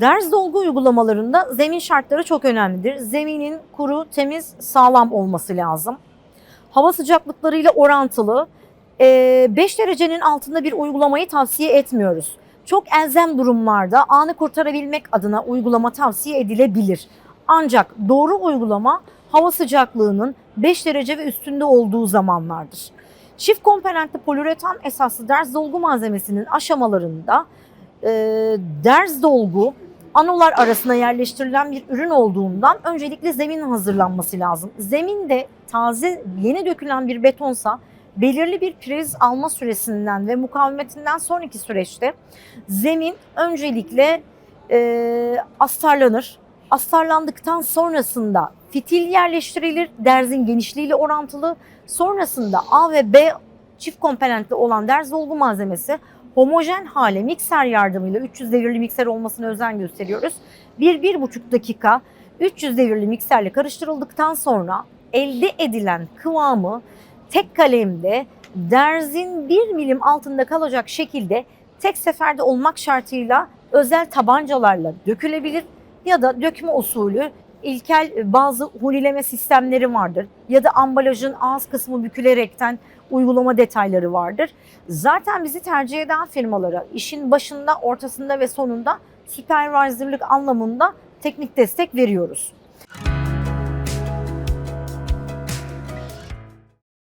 Ders dolgu uygulamalarında zemin şartları çok önemlidir. Zeminin kuru, temiz, sağlam olması lazım. Hava sıcaklıklarıyla orantılı. 5 derecenin altında bir uygulamayı tavsiye etmiyoruz. Çok elzem durumlarda anı kurtarabilmek adına uygulama tavsiye edilebilir. Ancak doğru uygulama hava sıcaklığının 5 derece ve üstünde olduğu zamanlardır. Çift komponentli poliüretan esaslı ders dolgu malzemesinin aşamalarında e, ders dolgu anolar arasına yerleştirilen bir ürün olduğundan öncelikle zeminin hazırlanması lazım. Zeminde taze yeni dökülen bir betonsa belirli bir priz alma süresinden ve mukavemetinden sonraki süreçte zemin öncelikle e, astarlanır. Astarlandıktan sonrasında fitil yerleştirilir. Derzin genişliğiyle orantılı. Sonrasında A ve B çift komponentli olan derz dolgu malzemesi homojen hale mikser yardımıyla 300 devirli mikser olmasına özen gösteriyoruz. 1-1,5 dakika 300 devirli mikserle karıştırıldıktan sonra elde edilen kıvamı tek kalemde derzin 1 milim altında kalacak şekilde tek seferde olmak şartıyla özel tabancalarla dökülebilir ya da dökme usulü ilkel bazı hulileme sistemleri vardır ya da ambalajın ağız kısmı bükülerekten uygulama detayları vardır. Zaten bizi tercih eden firmalara işin başında, ortasında ve sonunda supervisorlık anlamında teknik destek veriyoruz.